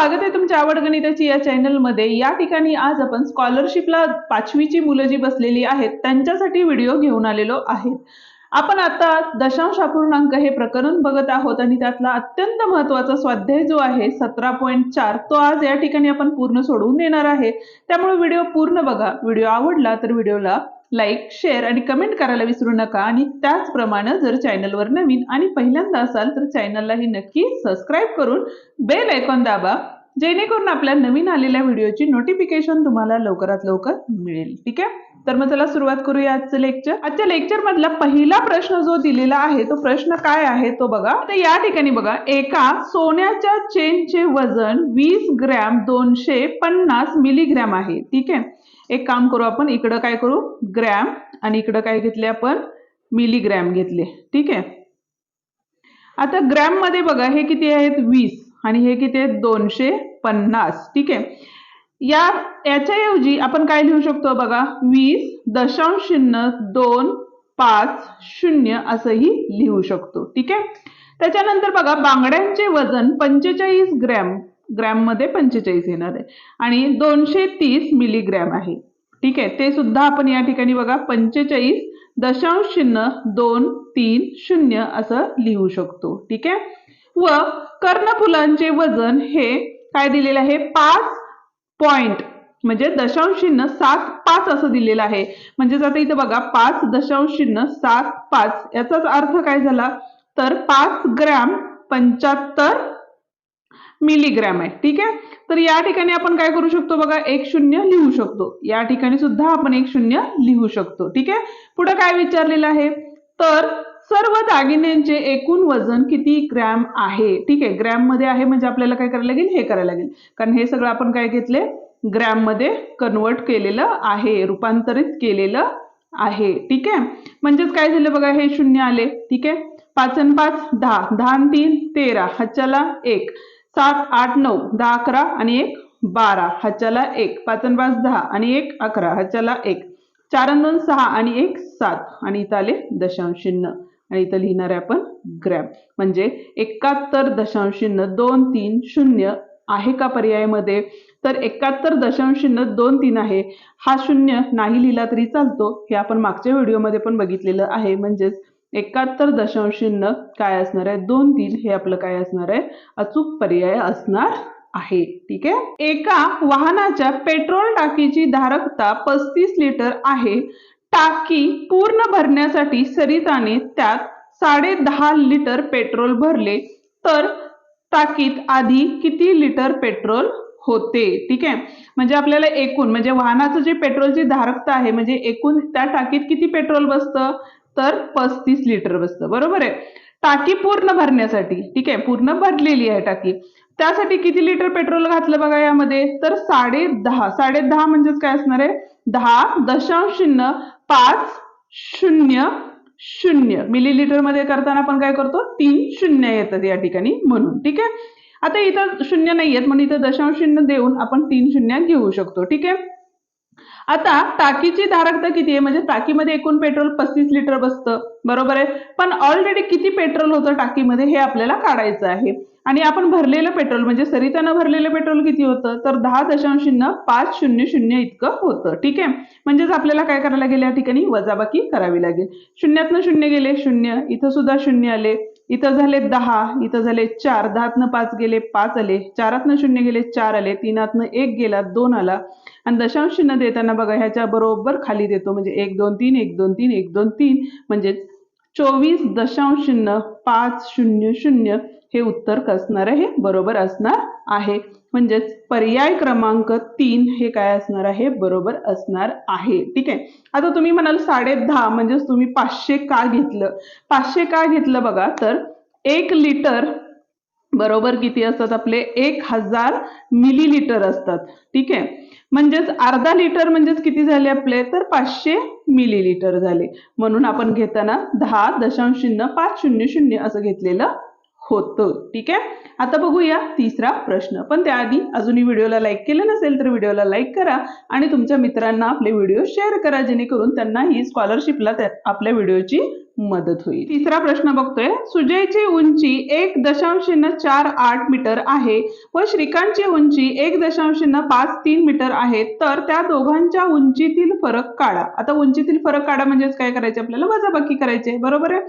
स्वागत आहे तुमच्या आवड गणिताची या चॅनलमध्ये या ठिकाणी आज आपण स्कॉलरशिपला पाचवीची मुलं जी बसलेली आहेत त्यांच्यासाठी व्हिडिओ घेऊन आलेलो आहेत. आपण आता दशांश अपूर्णांक हे प्रकरण बघत आहोत आणि त्यातला अत्यंत महत्त्वाचा स्वाध्याय जो आहे सतरा पॉईंट चार तो आज या ठिकाणी आपण पूर्ण सोडवून देणार आहे. त्यामुळे व्हिडिओ पूर्ण बघा. व्हिडिओ आवडला तर व्हिडिओला लाईक शेअर आणि कमेंट करायला विसरू नका. आणि त्याचप्रमाणे जर चॅनलवर नवीन आणि पहिल्यांदा असाल तर चॅनललाही नक्की सबस्क्राईब करून बेल आयकॉन दाबा. जेणेकरून आपल्या नवीन आलेल्या व्हिडिओची नोटिफिकेशन तुम्हाला लवकरात लवकर मिळेल. ठीक आहे? तर मग चला सुरुवात करूया आजचं लेक्चर आजच्या लेक्चर मधला पहिला प्रश्न जो दिलेला आहे तो प्रश्न काय आहे तो बघा. तर या ठिकाणी बघा एका सोन्याच्या चेनचे वजन वीस ग्रॅम दोनशे पन्नास मिलीग्रॅम आहे. ठीक आहे? एक काम करू आपण इकडं काय करू? ग्रॅम आणि इकडं काय घेतले आपण? मिलीग्रॅम घेतले. ठीक आहे? आता ग्रॅममध्ये बघा हे किती आहेत? वीस. आणि हे किती आहेत? दोनशे पन्नास. ठीक आहे? या याच्याऐवजी आपण काय लिहू शकतो बघा? वीस दशांश शून्य दोन पाच शून्य असंही लिहू शकतो. ठीक आहे? त्याच्यानंतर बघा बांगड्यांचे वजन पंचेचाळीस ग्रॅम. ग्रॅममध्ये पंचेचाळीस येणार आहे. आणि दोनशे तीस मिलीग्रॅम आहे. ठीक आहे? ते सुद्धा आपण या ठिकाणी बघा पंचेचाळीस दशांश शून्य दोन तीन शून्य असं लिहू शकतो. ठीक आहे? व कर्णफुलांचे वजन हे काय दिलेलं आहे? पाच पॉइंट म्हणजे दशांश चिन्ह सात पाच असं दिलेलं आहे. म्हणजेच आता इथं बघा पाच दशांश चिन्ह सात पाच याचाच अर्थ काय झाला? तर पाच ग्रॅम पंच्याहत्तर मिलीग्रॅम आहे. ठीक आहे? तर या ठिकाणी आपण काय करू शकतो बघा? एक शून्य लिहू शकतो. या ठिकाणी सुद्धा आपण एक शून्य लिहू शकतो. ठीक आहे? पुढे काय विचारलेलं आहे? तर सर्व दागिन्यांचे एकूण वजन किती ग्रॅम आहे? ठीक आहे? ग्रॅममध्ये आहे म्हणजे आपल्याला काय करायला लागेल? हे करायला लागेल. कारण हे सगळं आपण काय घेतले? ग्रॅममध्ये कन्वर्ट केलेलं आहे. रूपांतरित केलेलं आहे. ठीक आहे? म्हणजेच काय झालं बघा? हे शून्य आले. ठीक आहे? पाच आणि पाच दहा. दहा तीन तेरा. हच्च्याला एक. सात आठ नऊ दहा अकरा आणि एक बारा. ह्याच्याला एक. पाच आणि पाच दहा आणि एक अकरा. ह्याच्याला एक. चार दोन सहा आणि एक सात. आणि इथं आले दशांश चिन्ह. आणि इथं लिहिणार आहे आपण ग्रॅम. म्हणजे एकाहत्तर दशांश चिन्ह दोन तीन शून्य आहे का पर्यायामध्ये? तर एकाहत्तर दशांश चिन्ह दोन तीन आहे. हा शून्य नाही लिहिला तरी चालतो. हे आपण मागच्या व्हिडिओमध्ये पण बघितलेलं आहे. म्हणजेच एकाहत्तर दशांश चिन्ह काय असणार आहे? दोन तीन हे आपलं काय असणार आहे? अचूक पर्याय असणार आहे. ठीक आहे? एका वाहनाच्या पेट्रोल टाकीची धारकता पस्तीस लिटर आहे. टाकी पूर्ण भरण्यासाठी सरिताने त्यात साडे दहा लिटर पेट्रोल भरले. तर टाकीत आधी किती लिटर पेट्रोल होते? ठीक आहे? म्हणजे आपल्याला एकूण म्हणजे वाहनाचं जे पेट्रोलची धारकता आहे म्हणजे एकूण त्या टाकीत किती पेट्रोल बसतं? तर पस्तीस लिटर बसतं. बरोबर आहे? टाकी पूर्ण भरण्यासाठी ठीक आहे? पूर्ण भरलेली आहे टाकी. त्यासाठी किती लिटर पेट्रोल घातलं बघा यामध्ये? तर साडे दहा. साडे दहा म्हणजेच काय असणार आहे? दहा दशांश शून्य पाच शून्य शून्य. मिलीलिटरमध्ये करताना आपण काय करतो? तीन शून्य येतात या ठिकाणी म्हणून ठीक आहे? आता इथं शून्य नाही आहेत म्हणून इथं दशांश शून्य देऊन आपण तीन शून्य घेऊ शकतो ठीक आहे? आता टाकीची धारकता किती आहे? म्हणजे टाकीमध्ये एकूण पेट्रोल पस्तीस लिटर बसतं. बरोबर आहे? पण ऑलरेडी किती पेट्रोल होतं टाकीमध्ये हे आपल्याला काढायचं आहे. आणि आपण भरलेलं पेट्रोल म्हणजे सरितानं भरलेलं पेट्रोल किती होतं? तर दहा दशांश शून्य पाच शून्य शून्य इतकं होतं. ठीक आहे? म्हणजेच आपल्याला काय करायला लागेल या ठिकाणी? वजाबाकी करावी लागेल. शून्यातनं शून्य गेले शून्य. इथं सुद्धा शून्य आले. इथं झाले दहा इथं झाले चार दहातनं पाच गेले पाच आले चारातनं शून्य गेले चार आले तीनातनं एक गेला दोन आला. आणि दशांश चिन्ह देताना बघा ह्याच्या बरोबर खाली देतो म्हणजे एक दोन तीन एक दोन तीन एक दोन तीन म्हणजे चोवीस दशांश शून्य पाच शून्य शून्य हे उत्तर असणार आहे? बरोबर असणार आहे. म्हणजेच पर्याय क्रमांक तीन हे काय असणार आहे? बरोबर असणार आहे. ठीक आहे? आता तुम्ही म्हणाल साडे दहा म्हणजेच तुम्ही पाचशे का घेतलं? पाचशे का घेतलं बघा तर एक लिटर बरोबर किती असतात आपले? एक हजार मिलीलिटर असतात. ठीक आहे? म्हणजेच अर्धा लिटर म्हणजेच किती झाले आपले? तर पाचशे मिलीलिटर झाले. म्हणून आपण घेताना दहा दशांश शून्य पाच शून्य शून्य असं घेतलेलं होतं. ठीक आहे? आता बघूया तिसरा प्रश्न. पण त्याआधी अजूनही व्हिडिओला लाईक केलं नसेल तर व्हिडिओला लाईक करा आणि तुमच्या मित्रांना आपले व्हिडिओ शेअर करा जेणेकरून त्यांनाही स्कॉलरशिपला आपल्या व्हिडिओची मदत होईल. तिसरा प्रश्न बघतोय. सुजयची उंची एक दशांश चार आठ मीटर आहे व श्रीकांतची उंची एक दशांश पाच तीन मीटर आहे. तर त्या दोघांच्या उंचीतील फरक काढा. आता उंचीतील फरक काढा म्हणजेच काय करायचे आपल्याला? वजाबाकी करायचे. बरोबर आहे?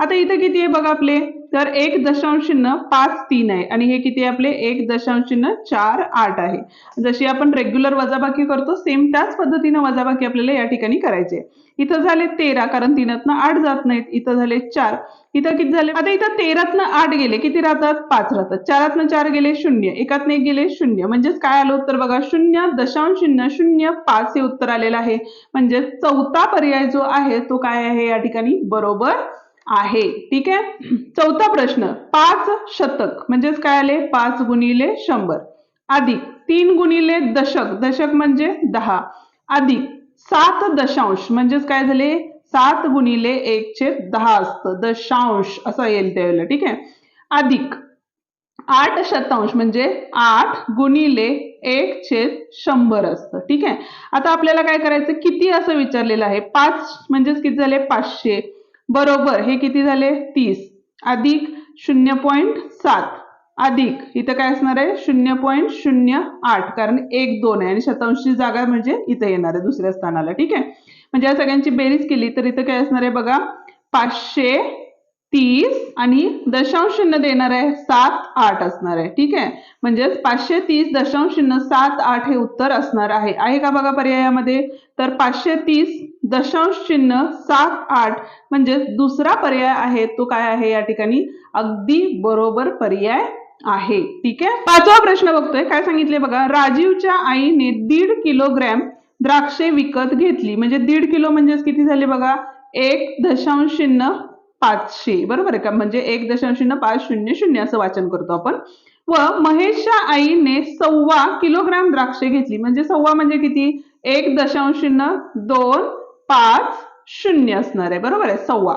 आता इथं किती आहे बघा आपले? तर एक दशांश शून्य पाच तीन आहे. आणि हे किती आहे आपले? एक दशांश चिन्ह चार आठ आहे. जशी आपण रेग्युलर वजाबाकी करतो सेम त्याच पद्धतीने वजाबाकी आपल्याला या ठिकाणी करायचे इथं झाले तेरा कारण तीनातनं आठ जात नाहीत. इथं झाले चार. इथं किती झाले? आता इथं तेरातनं आठ गेले. किती राहतात? पाच राहतात. चारातनं चार गेले शून्य. एकातनं एक गेले शून्य. म्हणजेच काय आलं उत्तर बघा? शून्य दशांश शून्य शून्य पाच हे उत्तर आलेलं आहे. म्हणजे चौथा पर्याय जो आहे तो काय आहे? या ठिकाणी बरोबर आहे. ठीक आहे? चौथा प्रश्न. पाच शतक. म्हणजेच काय आले? पाच गुणिले शंभर. अधिक तीन गुणिले दशक. दशक म्हणजे दहा. अधिक सात दशांश. म्हणजेच काय झाले? सात गुणिले एक दहा असतं. दशांश असं येईल त्यावेळेला. ठीक आहे? अधिक आठ शतांश म्हणजे आठ गुणिले एक छेद शंभर असतं. ठीक आहे? आता आपल्याला काय करायचं? किती असं विचारलेलं आहे? पाच म्हणजेच किती झाले? पाचशे. बरोबर हे किती झाले? तीस. अधिक शून्य पॉईंट सात. अधिक इथं काय असणार आहे? शून्य पॉईंट शून्य आठ. कारण एक दोन आहे आणि शतांशी जागा म्हणजे इथं येणार आहे दुसऱ्या स्थानाला. ठीक आहे? म्हणजे या सगळ्यांची बेरीज केली तर इथं काय असणार आहे बघा? पाचशे तीस आणि दशांश शून्य देणार आहे सात आठ असणार आहे. ठीक आहे? म्हणजेच पाचशे तीस दशांश शून्य सात आठ हे उत्तर असणार आहे. आहे का बघा पर्यायामध्ये? तर पाचशे तीस दशांश चिन्ह सात आठ म्हणजे दुसरा पर्याय आहे तो काय आहे या ठिकाणी? अगदी बरोबर पर्याय आहे. ठीक आहे? पाचवा प्रश्न बघतोय. काय सांगितले बघा? राजीवच्या आईने दीड किलोग्रॅम द्राक्षे विकत घेतली. म्हणजे दीड किलो म्हणजेच किती झाले बघा? एक दशांश चिन्ह पाचशे. बरोबर आहे का? म्हणजे एक दशांश चिन्ह पाच शून्य शून्य असं वाचन करतो आपण. व महेशच्या आईने सव्वा किलोग्राम द्राक्षे घेतली. म्हणजे सव्वा म्हणजे किती? एक दशांश चिन्ह दोन पाच शून्य असणार आहे. बरोबर आहे? सव्वा.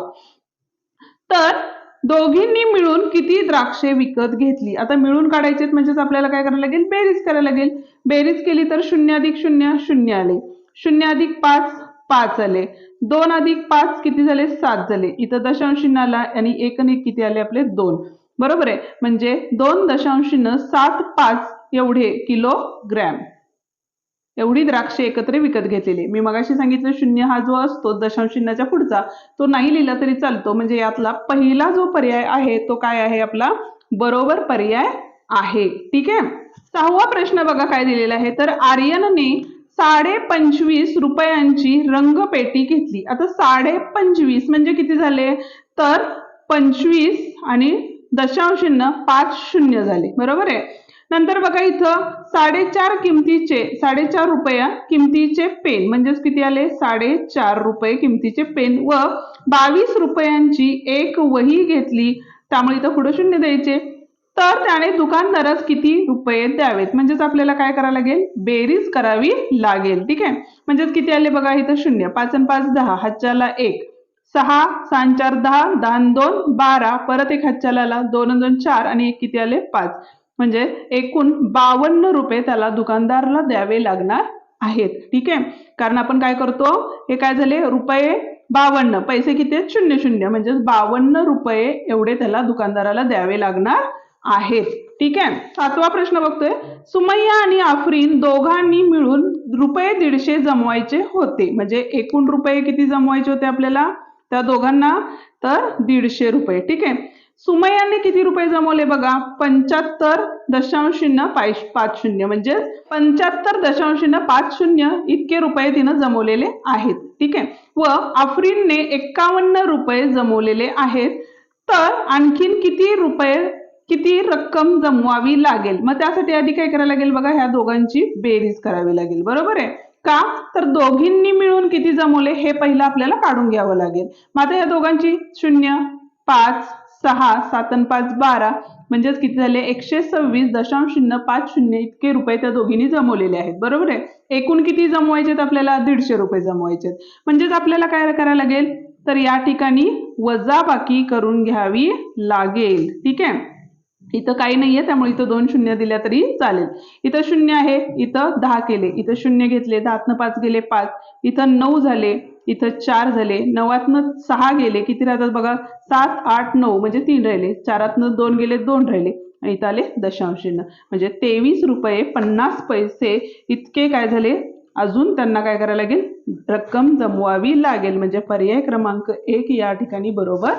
तर दोघींनी मिळून किती द्राक्षे विकत घेतली? आता मिळून काढायचे म्हणजेच आपल्याला काय करायला लागेल? बेरीज करायला लागेल. बेरीज केली तर शून्य अधिक शून्य शून्य आले. शून्य अधिक पाच पाच आले. दोन अधिक पाच किती झाले? सात झाले. इथं दशांश शून्य आला आणि एक आणि किती आले आपले? दोन. बरोबर आहे? म्हणजे दोन दशांश सात पाच एवढे किलोग्रॅम. एवढी द्राक्षे एकत्र विकत घेतलेली. मी मगाशी सांगितलं शून्य हा जो असतो दशांश शून्याच्या पुढचा तो नाही लिहिला तरी चालतो. म्हणजे यातला पहिला जो पर्याय आहे तो काय आहे आपला? बरोबर पर्याय आहे. ठीक आहे? सहावा प्रश्न बघा काय दिलेला आहे. तर आर्यनने साडे पंचवीस रुपयांची रंगपेटी घेतली. आता साडे पंचवीस म्हणजे किती झाले? तर पंचवीस आणि दशांश पाच शून्य झाले. बरोबर आहे? नंतर बघा इथं साडेचार किमतीचे साडेचार रुपया किमतीचे पेन. म्हणजेच किती आले? साडेचार रुपये किमतीचे पेन व बावीस रुपयांची एक वही घेतली. त्यामुळे इथं पुढे शून्य द्यायचे. तर त्याने दुकानदारास किती रुपये द्यावेत? म्हणजेच आपल्याला काय करावं लागेल? बेरीज करावी लागेल. ठीक आहे? म्हणजेच किती आले बघा? इथं शून्य. पाच आणि पाच दहा. हातच्याला एक. सहा सांचार चार दहा दहा दोन बारा. परत एक हातच्याला आला. दोन दोन चार. आणि एक किती आले? पाच. म्हणजे एकूण बावन्न रुपये त्याला दुकानदाराला द्यावे लागणार आहेत. ठीक आहे? कारण आपण काय करतो? हे काय झाले? रुपये बावन्न. पैसे किती आहेत? शून्य शून्य. म्हणजे बावन्न रुपये एवढे त्याला दुकानदाराला द्यावे लागणार आहेत. ठीक आहे? सातवा प्रश्न बघतोय. सुमय्या आणि आफरीन दोघांनी मिळून रुपये दीडशे जमवायचे होते. म्हणजे एकूण रुपये किती जमवायचे होते आपल्याला? त्या दोघांना तर दीडशे रुपये. ठीक आहे? सुमयाने किती रुपये जमवले बघा? पंच्याहत्तर दशांश शून्य पाच शून्य. म्हणजे पंच्याहत्तर दशांश शून्य पाच शून्य इतके रुपये तिनं जमवलेले आहेत. ठीक आहे? व आफरीनने एक्कावन्न रुपये जमवलेले आहेत. तर आणखीन किती रुपये किती रक्कम जमवावी लागेल? मग त्यासाठी आधी काय करायला लागेल बघा? ह्या दोघांची बेरीज करावी लागेल. बरोबर आहे? का? तर दोघींनी मिळून किती जमवले? हे पहिलं आपल्याला काढून घ्यावं लागेल. मग आता या दोघांची शून्य पाच सहा सात आणि पाच बारा. म्हणजेच किती झाले? एकशे सव्वीस दशांश शून्य पाच शून्य इतके रुपये त्या दोघींनी जमवलेले आहेत. बरोबर आहे? एकूण किती जमवायचे आपल्याला? दीडशे रुपये जमवायचे म्हणजेच आपल्याला काय करायला लागेल? तर या ठिकाणी वजाबाकी करून घ्यावी लागेल. ठीक आहे? इथं काही नाहीये त्यामुळे इथं दोन शून्य दिल्या तरी चालेल. इथं शून्य आहे इथं दहा केले. इथं शून्य घेतले दहातनं पाच गेले पाच. इथं नऊ झाले इथं चार झाले. नवातनं सहा गेले. किती राहतात बघा? सात आठ नऊ म्हणजे तीन राहिले. चारातनं दोन गेले दोन राहिले. आणि इथं आले दशांशीनं म्हणजे तेवीस रुपये पन्नास पैसे इतके काय झाले? अजून त्यांना काय करायला लागेल? रक्कम जमवावी लागेल. म्हणजे पर्याय क्रमांक एक या ठिकाणी बरोबर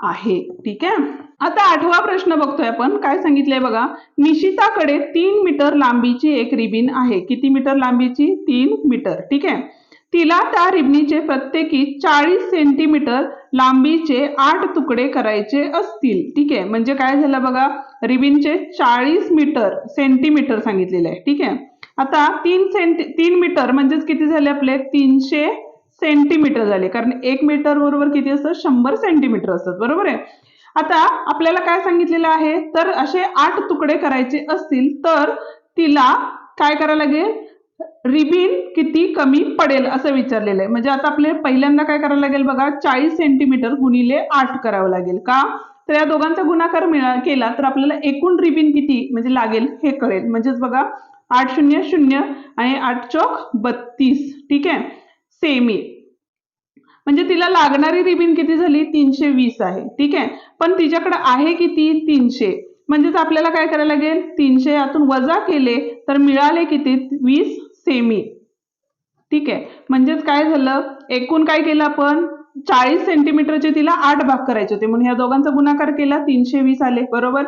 आहे. ठीक आहे? आता आठवा प्रश्न बघतोय आपण. काय सांगितलंय बघा? निशिताकडे तीन मीटर लांबीची एक रिबीन आहे. किती मीटर लांबीची? तीन मीटर. ठीक आहे? तिला त्या रिबनीचे प्रत्येकी चाळीस सेंटीमीटर लांबीचे आठ तुकडे करायचे असतील. ठीक आहे? म्हणजे काय झालं बघा? रिबिनचे चाळीस मीटर सेंटीमीटर सांगितलेले आहे. ठीक आहे? आता तीन सेंटी तीन मीटर म्हणजेच किती झाले आपले? तीनशे सेंटीमीटर झाले. कारण एक मीटर बरोबर किती असतं? शंभर सेंटीमीटर असतात. बरोबर आहे? आता आपल्याला काय सांगितलेलं आहे? तर असे आठ तुकडे करायचे असतील तर तिला काय करायला लागेल? रिबीन किती कमी पडेल असं विचारलेलं आहे. म्हणजे आता आपले पहिल्यांदा काय करायला लागेल बघा चाळीस सेंटीमीटर गुणिले आठ करावं लागेल का? तर या दोघांचा गुणाकार मिळा केला तर आपल्याला एकूण रिबीन किती म्हणजे लागेल हे कळेल. म्हणजेच बघा आठ शून्य शून्य आणि आठ चौक बत्तीस ठीक आहे? सेमी. म्हणजे तिला लागणारी रिबीन किती झाली? तीनशे वीस आहे ठीक आहे? पण तिच्याकडे आहे किती? तीनशे. म्हणजेच आपल्याला काय करायला लागेल? तीनशे यातून वजा केले तर मिळाले किती? वीस. सेमी ठीक? आहे म्हणजेच काय झालं? एकूण काय केलं आपण? चाळीस सेंटीमीटरचे तिला आठ भाग करायचे होते. म्हणून ह्या दोघांचा गुणाकार केला तीनशे वीस आले. बरोबर?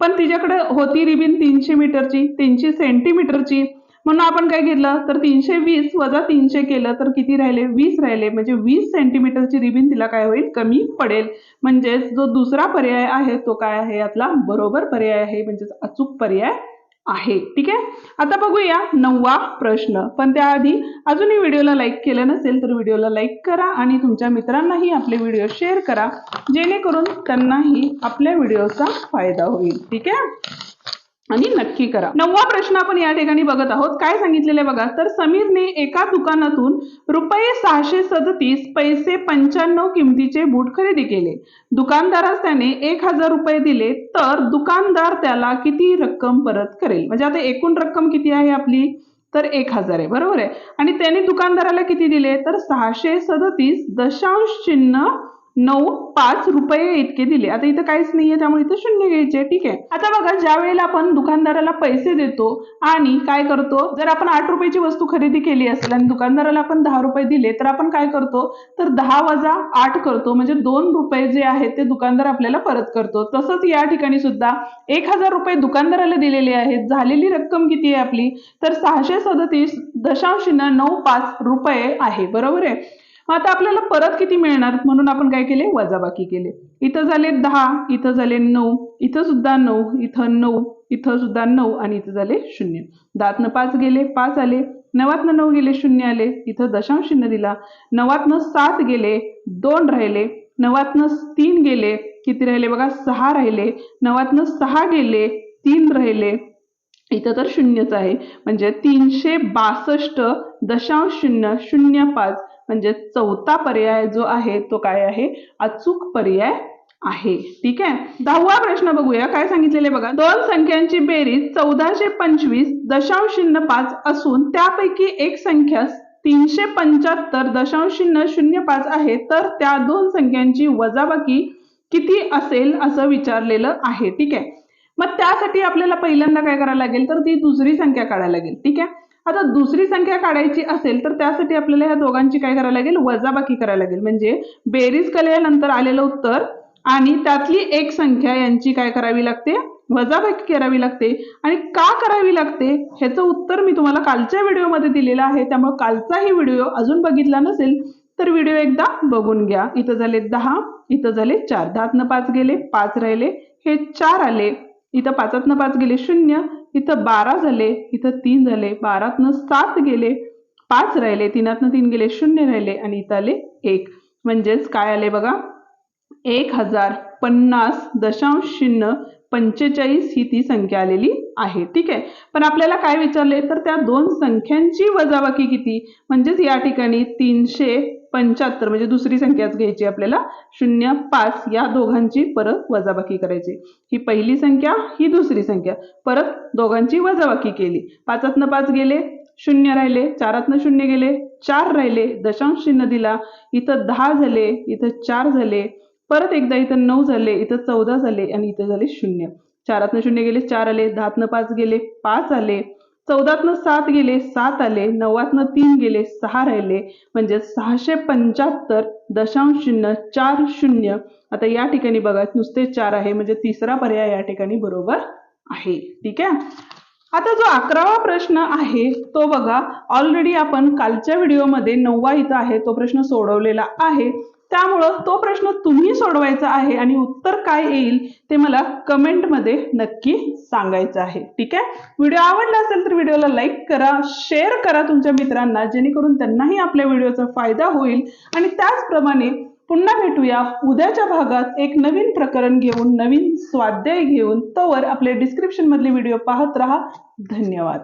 पण तिच्याकडे होती रिबीन तीनशे मीटरची तीनशे सेंटीमीटरची म्हणून आपण काय घेतलं? तर तीनशे वीस वजा तीनशे केलं तर किती राहिले? वीस राहिले. म्हणजे वीस सेंटीमीटरची रिबीन तिला काय होईल? कमी पडेल. म्हणजेच जो दुसरा पर्याय आहे तो काय आहे? यातला बरोबर पर्याय आहे. म्हणजेच अचूक पर्याय आहे. ठीक आहे? आता बघूया नववा प्रश्न. पण त्याआधी अजूनही व्हिडिओला लाईक केलं नसेल तर व्हिडिओला लाईक करा आणि तुमच्या मित्रांनाही आपले व्हिडिओ शेअर करा जेणेकरून त्यांनाही आपल्या व्हिडिओचा फायदा होईल. ठीक आहे? आणि नक्की करा. नववा प्रश्न आपण या ठिकाणी बघत आहोत. काय सांगितलेलं बघा? तर समीरने एका दुकानातून रुपये सहाशे सदतीस पैसे पंच्याण्णव किमतीचे बूट खरेदी केले. दुकानदारास त्याने एक हजार रुपये दिले तर दुकानदार त्याला किती रक्कम परत करेल? म्हणजे आता एकूण रक्कम किती आहे आपली? तर एक हजार आहे. बरोबर आहे? आणि त्याने दुकानदाराला किती दिले? तर सहाशे सदतीस दशांश चिन्ह नऊ पाच रुपये इतके दिले. आता इथं काहीच नाहीये त्यामुळे इथं शून्य घ्यायचे. ठीक आहे. आता बघा ज्या वेळेला आपण दुकानदाराला पैसे देतो आणि काय करतो? जर आपण आठ रुपयाची वस्तू खरेदी केली असेल आणि दुकानदाराला आपण दहा रुपये दिले तर आपण काय करतो? तर दहा वजा आठ करतो. म्हणजे दोन रुपये जे आहेत ते दुकानदार आपल्याला परत करतो. तसंच या ठिकाणी सुद्धा एक हजार रुपये दुकानदाराला दिलेले आहेत. झालेली रक्कम किती आहे आपली? तर सहाशे सदतीस दशांश नऊ पाच रुपये आहे. बरोबर आहे? मग आता आपल्याला परत किती मिळणार? म्हणून आपण काय केले? वजाबाकी केले. इथं झाले दहा इथं झाले नऊ इथं सुद्धा नऊ इथं नऊ इथं सुद्धा नऊ आणि इथं झाले शून्य. दहातनं पाच गेले पाच आले. नवातनं नऊ गेले शून्य आले. इथं दशांश चिन्ह दिला. नवातनं सात गेले दोन राहिले. नवातनं तीन गेले किती राहिले बघा? सहा राहिले. नवातनं सहा गेले तीन राहिले. इथं तर शून्यच आहे. म्हणजे तीनशे बासष्ट दशांश शून्य शून्य पाच. म्हणजे चौथा पर्याय जो आहे तो काय आहे? अचूक पर्याय आहे. ठीक आहे? दहावा प्रश्न बघूया. काय सांगितलेले बघा? दोन संख्यांची बेरीज चौदाशे पंचवीस दशांश शून्य पाच असून त्यापैकी एक संख्या तीनशे पंच्याहत्तर दशांश शून्य शून्य पाच आहे. तर त्या दोन संख्यांची वजाबाकी किती असेल असं विचारलेलं आहे. ठीक आहे? मग त्यासाठी आपल्याला पहिल्यांदा काय करायला लागेल? तर ती दुसरी संख्या काढायला लागेल. ठीक आहे? आता दुसरी संख्या काढायची असेल तर त्यासाठी आपल्याला ह्या दोघांची काय करायला लागेल? वजाबाकी करायला लागेल. म्हणजे बेरीज केल्यानंतर आलेलं उत्तर आणि त्यातली एक संख्या यांची काय करावी लागते? वजाबाकी करावी लागते. आणि का करावी लागते? ह्याचं उत्तर मी तुम्हाला कालच्या व्हिडिओमध्ये दिलेलं आहे. त्यामुळे कालचाही व्हिडिओ अजून बघितला नसेल तर व्हिडिओ एकदा बघून घ्या. इथं झाले दहा इथं झाले चार. दहातनं पाच गेले पाच राहिले हे चार आले. इथं पाचातनं पाच गेले शून्य. इथं बारा झाले इथं तीन झाले बारातनं सात गेले पाच राहिले तीनातनं तीन गेले शून्य राहिले आणि इथं आले एक. म्हणजेच काय आले बघा? एक हजार पन्नास दशांश शून्य पंचेचाळीस ही ती संख्या आलेली आहे. ठीक आहे? पण आपल्याला काय विचारले? तर त्या दोन संख्यांची वजाबाकी किती? म्हणजेच या ठिकाणी तीनशे पंच्याहत्तर म्हणजे दुसरी संख्याच घ्यायची आपल्याला. शून्य पाच या दोघांची परत वजाबाकी करायची. ही पहिली संख्या ही दुसरी संख्या. परत दोघांची वजाबाकी केली. पाचातनं पाच गेले शून्य राहिले. चारातनं शून्य गेले चार राहिले. दशांश चिन्ह दिला. इथं दहा झाले इथं चार झाले. परत एकदा इथं नऊ झाले इथं चौदा झाले आणि इथं झाले शून्य. चारातनं शून्य गेले चार आले. दहातनं पाच गेले पाच आले. चौदातनं सात गेले सात आले नव्वातनं तीन गेले सहा राहिले. म्हणजे सहाशे पंच्याहत्तर दशांश शून्य चार शून्य. आता या ठिकाणी बघा नुसते चार आहे म्हणजे तिसरा पर्याय या ठिकाणी बरोबर आहे. ठीक आहे? आता जो अकरावा प्रश्न आहे तो बघा. ऑलरेडी आपण कालच्या व्हिडिओमध्ये नववा इथं आहे तो प्रश्न सोडवलेला आहे. त्यामुळं तो प्रश्न तुम्ही सोडवायचा आहे आणि उत्तर काय येईल ते मला कमेंटमध्ये नक्की सांगायचं आहे. ठीक आहे? व्हिडिओ आवडला असेल तर व्हिडिओला लाईक करा शेअर करा तुमच्या मित्रांना जेणेकरून त्यांनाही आपल्या व्हिडिओचा फायदा होईल. आणि त्याचप्रमाणे पुन्हा भेटूया उद्याच्या भागात एक नवीन प्रकरण घेऊन नवीन स्वाध्याय घेऊन. तोवर आपले डिस्क्रिप्शन मधले व्हिडिओ पाहत राहा. धन्यवाद.